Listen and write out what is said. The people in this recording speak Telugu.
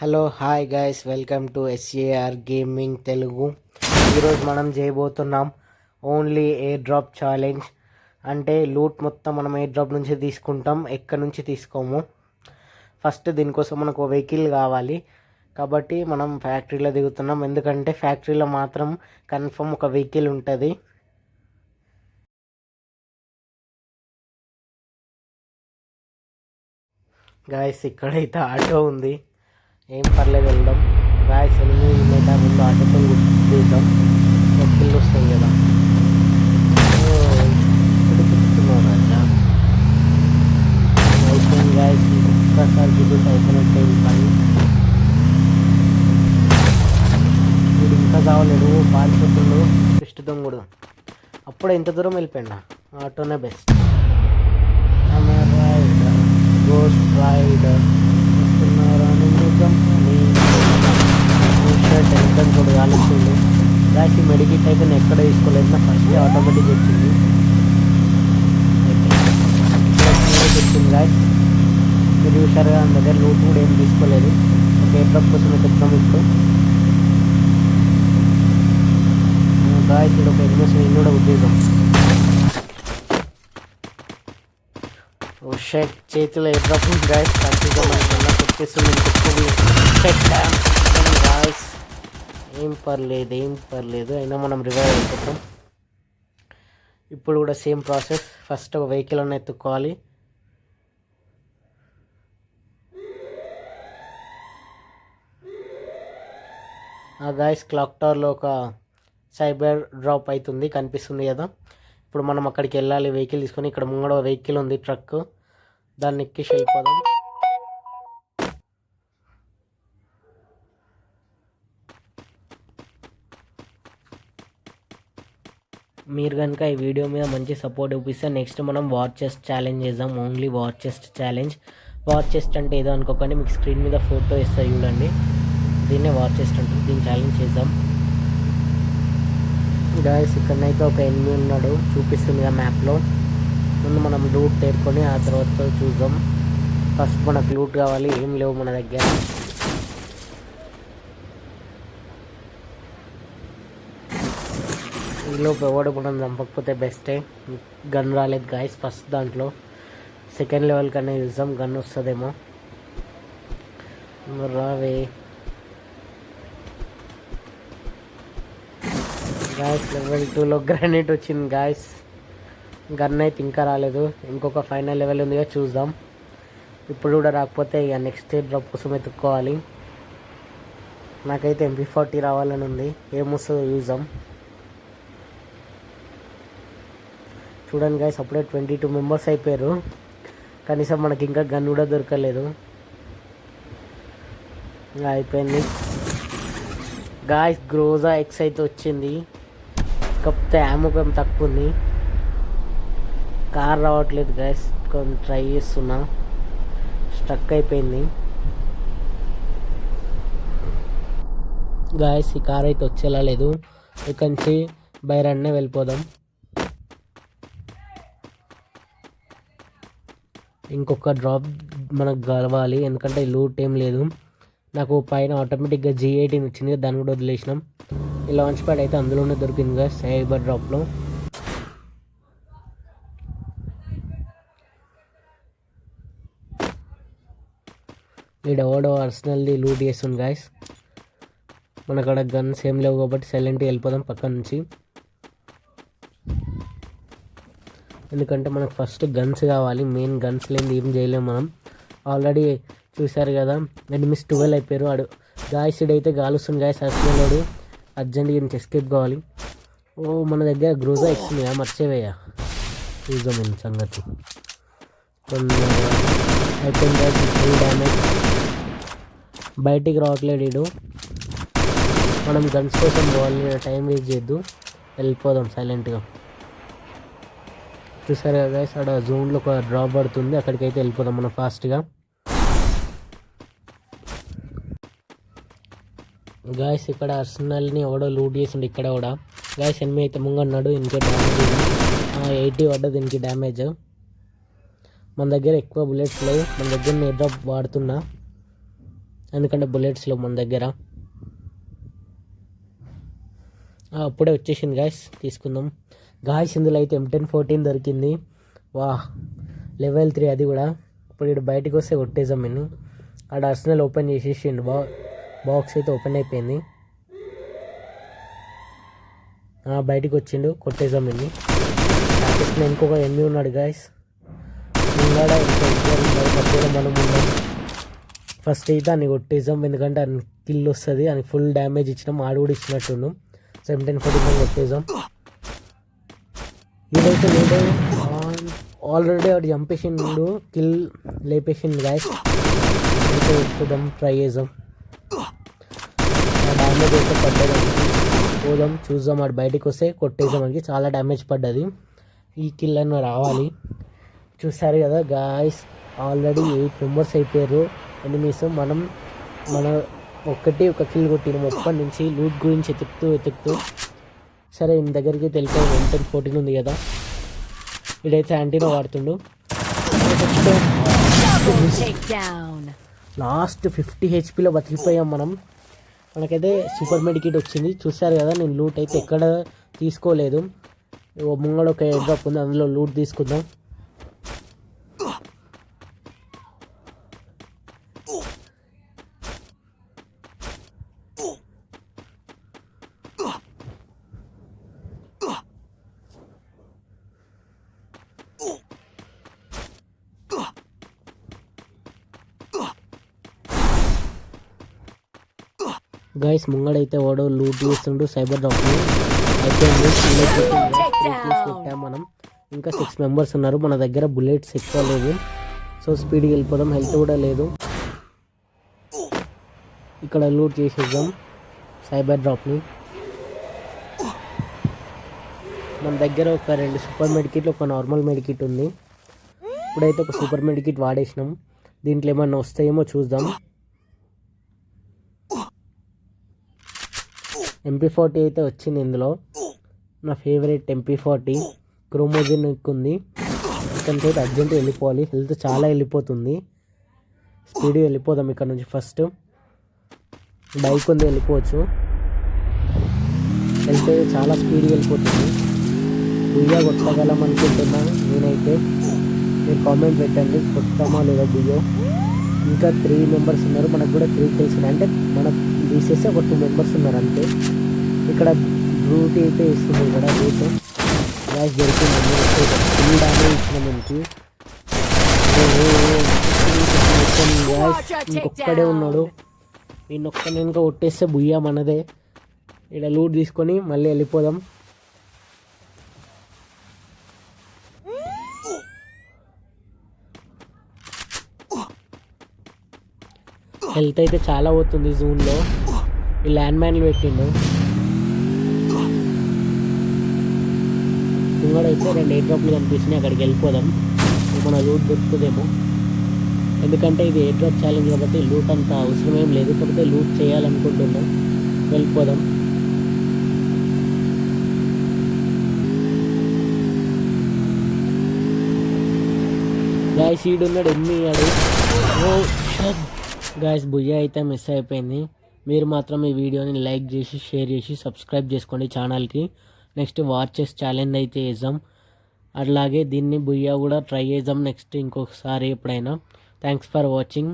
Hello hi guys welcome to SAR gaming Telugu ఈరోజు మనం చేయబోతున్నాం ఓన్లీ ఎయిర్ డ్రాప్ ఛాలెంజ్ అంటే లూట్ మొత్తం మనం ఎయిర్ డ్రాప్ నుంచి తీసుకుంటాం ఎక్కడి నుంచి తీసుకోము. ఫస్ట్ దీనికోసం మనకు వెహికల్ కావాలి. కాబట్టి మనం ఫ్యాక్టరీలో దిగుతున్నాం. ఎందుకంటే ఫ్యాక్టరీలో మాత్రం కన్ఫర్మ్ ఒక వెహికల్ ఉంటుంది. గాయస్ ఇక్కడైతే ఆటో ఉంది. ఏం పర్లేదు వెళ్ళడం గాయస్ ఎనిమిది మీటర్ ముందు ఆటతో చూద్దాం. వెహికల్ వస్తాయి కదా? ఇప్పుడు రాజా? అయిపోయింది గాయస్ ఒక్కసారి దిగుతూ అయిపోయినట్టే పని. వీడు ఇంకా చావలేడు. పారిపోతుండు. కృష్ణ దొంగుడు. అప్పుడు ఎంత దూరం వెళ్ళిపోయినా ఆటోనే బెస్ట్. Rider ghost rider. వస్తున్నారని నిజం అని షర్ట్ ఎంత కూడా కాలుస్తుంది రాసి మెడికిట్ అయితే నేను ఎక్కడ తీసుకోలేదు నా ఫస్ట్ ఆటోమేటిక్ వచ్చింది వచ్చింది గాయస్ మీరు చూసారుగా నా దగ్గర లూట్ కూడా ఏం తీసుకోలేదు ఒక ఎయిర్ కోసం చెప్తాం ఇప్పుడు గాయస్ ఇక్కడ ఒక ఎనిమిది నేను కూడా ఉద్దేశం ఓ షెట్ చేతిలో ఎదురు గాయస్ కంటిగా మనకి కొట్టేస్తుంది గాయస్ ఏం పర్లేదు ఏం పర్లేదు. అయినా మనం రివైవ్ అయిపోతాం. ఇప్పుడు కూడా సేమ్ ప్రాసెస్ ఫస్ట్ ఒక వెహికల్ అన్న ఎత్తుక్కోవాలి. ఆ గాయస్ క్లాక్ టవర్లో ఒక సైబర్ డ్రాప్ అవుతుంది. కనిపిస్తుంది కదా. ఇప్పుడు మనం అక్కడికి వెళ్ళాలి వెహికల్ తీసుకొని ఇక్కడ ముంగడ వెహికల్ ఉంది ట్రక్ దాన్ని ఎక్కేసి వెళ్ళిపోదాం. మీరు కనుక ఈ వీడియో మీద మంచి సపోర్ట్ చూపిస్తే నెక్స్ట్ మనం వాచ్ చెస్ట్ ఛాలెంజ్ చేద్దాం. Only watch chest challenge. Watch chest అంటే ఏదో అనుకోకండి మీకు స్క్రీన్ మీద ఫోటో ఇస్తా చూడండి. దీన్నే వాచ్ చెస్ట్ దీన్ని ఛాలెంజ్ చేద్దాం. గాయస్ ఇక్కడనైతే ఒక ఎనిమిది ఉన్నాడు. చూపిస్తుంది ఆ మ్యాప్లో ముందు మనం లూట్ తేరుకొని ఆ తర్వాత చూద్దాం. ఫస్ట్ మనకు లూట్ కావాలి. ఏం లేవు మన దగ్గర. ఈలోపు ఎవడు మనం చంపకపోతే బెస్టే గన్ రాలేదు గాయస్ ఫస్ట్ దాంట్లో. సెకండ్ లెవెల్ కన్నా చూద్దాం గన్ వస్తుందేమో. రావే. గాయస్ లెవెల్ టూలో గ్రానైట్ వచ్చింది గాయస్ గన్ అయితే ఇంకా రాలేదు. ఇంకొక ఫైనల్ లెవెల్ ఉందిగా చూద్దాం. ఇప్పుడు కూడా రాకపోతే ఇక నెక్స్ట్ డ్రాప్ కోసం ఎత్తుక్కోవాలి నాకైతే ఎంపీ ఫార్టీ రావాలని ఉంది. ఏమొస్తుందో చూద్దాం. చూడండి గాయస్ అప్పుడే ట్వంటీ టూ మెంబర్స్ అయిపోయారు. కనీసం మనకి ఇంకా గన్ కూడా దొరకలేదు. ఇంకా అయిపోయింది. గాయస్ గ్రోజా ఎక్స్ అయితే వచ్చింది. కాకపోతే అమ్మకం తక్కువ ఉంది కార్ రావట్లేదు గ్యాస్ కొంచెం ట్రై చేస్తున్నా. స్ట్రక్ అయిపోయింది. గాయస్ ఈ కార్ అయితే వచ్చేలా లేదు. ఇక్కడి నుంచి బైరన్నే వెళ్ళిపోదాం. ఇంకొక డ్రాప్ మనకు గలవాలి ఎందుకంటే లూట్ ఏం లేదు. నాకు పైన ఆటోమేటిక్గా జీ ఎయిటీన్ వచ్చింది దాన్ని కూడా వదిలేసినాం. ఈ లాంచ్ ప్యాడ్ అయితే అందులోనే దొరికింది కదా సైబర్ డ్రాప్లో వీడు ఎవడో అర్సనల్ది లూట్ చేస్తుంది గాయస్ మన అక్కడ గన్స్ ఏం లేవు కాబట్టి సైలెంట్గా వెళ్ళిపోదాం పక్క నుంచి. ఎందుకంటే మనకు ఫస్ట్ గన్స్ కావాలి. మెయిన్ గన్స్ లేని ఏం చేయలేము మనం. ఆల్రెడీ చూశారు కదా ఎనిమిస్ ట్వెల్వ్ అయిపోయారు. ఆడు గాయస్ అయితే గాలుస్తుంది గాయస్ అర్సనలోడు అర్జెంట్గా నుంచి ఎస్కేప్ కావాలి. ఓ మన దగ్గర గ్రోజా ఇస్తుంది మర్చిపోయా. చూద్దాం నేను సంగతి. కొన్ని ఫుల్ డ్యామేజ్. బయటికి రావట్లేడు వీడు. మనం గన్స్ కోసం పోవాలి టైం వేస్ట్ చేయొద్దు. వెళ్ళిపోదాం సైలెంట్గా. చూసారు కదా గైస్ అక్కడ జోన్లో ఒక డ్రాప్ పడుతుంది. అక్కడికి అయితే వెళ్ళిపోదాం మనం ఫాస్ట్గా. గాయస్ ఇక్కడ అర్సనల్ని ఎవడో లూట్ చేసిండు ఇక్కడ కూడా. గాయస్ ఎనిమిది అయితే ముంగన్నాడు ఇంకే డ్యామేజ్ ఎయిటీ పడ్డది దీనికి డ్యామేజ్ మన దగ్గర ఎక్కువ బుల్లెట్స్ లేవు. మన దగ్గర నేను డ్రాప్ వాడుతున్నా. ఎందుకంటే బుల్లెట్స్లో మన దగ్గర. అప్పుడే వచ్చేసింది గాయస్ తీసుకుందాం. గాయస్ ఇందులో అయితే ఎం టెన్ ఫోర్టీన్ దొరికింది. వా లెవెల్ త్రీ అది కూడా. ఇప్పుడు ఇటు బయటకు వస్తే కొట్టేసాం నేను ఆడ అర్సనల్ ఓపెన్ చేసేసిండు బా బాక్స్ అయితే ఓపెన్ అయిపోయింది. బయటికి వచ్చిండు కొట్టేసాం ఇన్ని. నేను ఇంకొక ఎన్ని ఉన్నాడు గాయస్ ఉన్నాడా ఇంకా మనం ఉన్నాం. ఫస్ట్ అయితే దాన్ని కొట్టేసాం ఎందుకంటే ఆయన కిల్ వస్తుంది. అని ఫుల్ డ్యామేజ్ ఇచ్చినాం ఆడు కూడా ఇచ్చినట్టుండు. సెవెంటీన్ ఫోర్టీన్ కొట్టేసాం ఇదైతే లేదో ఆల్రెడీ వాడు చంపేసిండు కిల్ లేపేసిండు గాయస్ అయితే చూద్దాం ట్రై చేద్దాం. డ్యామేజ్ అయితే పడ్డది పోదాం చూద్దాం వాడు బయటికి వస్తే కొట్టేసాం మనకి చాలా డ్యామేజ్ పడ్డది. ఈ కిల్ అని రావాలి. చూసారు కదా గాయస్ ఆల్రెడీ ఎయిట్ మెంబర్స్ అయిపోయారు. ఎనిమిస్ మనం మన ఒక్కటి ఒక కిల్ కొట్టినాం. ఒక్కటి నుంచి లూట్ గురించి ఎతుకుతూ ఎతుకుతూ సరే ఈయన దగ్గరికి తెలిపే వన్ టెన్ ఫోర్టీన్ ఉంది కదా. ఇడైతే యాంటీనో వాడుతుండు. లాస్ట్ ఫిఫ్టీ హెచ్పిలో బతికిపోయాం మనం. మనకైతే సూపర్ మెడికిట్ వచ్చింది. చూసారు కదా నేను లూట్ అయితే ఎక్కడ తీసుకోలేదు. ఓ ముంగడ ఒక ఎడ్రప్ ఉంది అందులో లూట్ తీసుకుందాం. గైస్ ముంగడైతే వాడు లూట్ చేస్తుండు సైబర్ అయిపోయింది పెట్టాం మనం. ఇంకా సిక్స్ మెంబర్స్ ఉన్నారు మన దగ్గర బుల్లెట్స్ ఎక్కువ లేవు సో స్పీడ్కి వెళ్ళిపోదాం హెల్త్ కూడా లేదు. ఇక్కడ లూట్ చేసేద్దాం సైబర్ డ్రాప్ని మన దగ్గర ఒక రెండు సూపర్ మెడికిట్లు ఒక నార్మల్ మెడికిట్ ఉంది. ఇప్పుడైతే ఒక సూపర్ మెడికిట్ వాడేసినాం. దీంట్లో ఏమన్నా వస్తాయేమో చూద్దాం. ఎంపీ ఫార్టీ అయితే వచ్చింది ఇందులో. నా ఫేవరెట్ ఎంపీ ఫార్టీ క్రోమోజిన్ ఉంది ఇక్కడ నుంచి అయితే అర్జెంట్ వెళ్ళిపోవాలి. హెల్త్ చాలా వెళ్ళిపోతుంది. స్పీడ్ వెళ్ళిపోదాం ఇక్కడ నుంచి ఫస్ట్ బైక్ ఉంది వెళ్ళిపోవచ్చు. హెల్త్ చాలా స్పీడ్ వెళ్ళిపోతుంది. బుయ్య కొట్టగలం అనుకుంటున్నాను నేనైతే. మీరు కామెంట్ పెట్టండి. కొట్టమా లేదా బుయ్యో ఇంకా త్రీ మెంబర్స్ ఉన్నారు. మనకు కూడా త్రీ తెలిసిన అంటే మనకు తీసేసి ఒక టూ మెంబర్స్ ఉన్నారు అంతే. ఇక్కడ రూట్ అయితే ఇస్తుంది ఇక్కడ రూట్. గ్యాస్ దొరికింది ఫుల్ డ్యామేజ్ ఇచ్చిన మనకి. గ్యాస్ ఇంకొక్కడే ఉన్నాడు. ఈయనొక్కని ఇంకా కొట్టేస్తే బుయ్యా మనదే ఇక్కడ లూట్ తీసుకొని మళ్ళీ వెళ్ళిపోదాం. హెల్త్ అయితే చాలా పోతుంది జూన్లో. ఈ ల్యాండ్ మ్యాన్లు పెట్టిండు అయితే రెండు ఎయిర్ డ్రాప్లు కనిపిస్తున్నాయి అక్కడికి వెళ్ళిపోదాం. మన లూట్ దొరుకుతుందేమో. ఎందుకంటే ఇది ఎయిర్ డ్రాప్ ఛాలెంజ్ కాబట్టి లూట్ అంత అవసరం ఏం లేదు. కాకపోతే లూట్ చేయాలనుకుంటున్నాం. వెళ్ళిపోదాం. గాయస్ సీడ్ ఉన్నాడు ఎన్ని అడు ఓ గాయస్ బుయ్య అయితే మిస్ అయిపోయింది. మీరు మాత్రం ఈ వీడియోని లైక్ చేసి షేర్ చేసి సబ్స్క్రైబ్ చేసుకోండి ఛానల్కి. నెక్స్ట్ వాచెస్ ఛాలెంజ్ అయితే వేద్దాం అట్లాగే దీన్ని బుయ్య కూడా ట్రై చేద్దాం నెక్స్ట్ ఇంకొకసారి ఎప్పుడైనా. Thanks for watching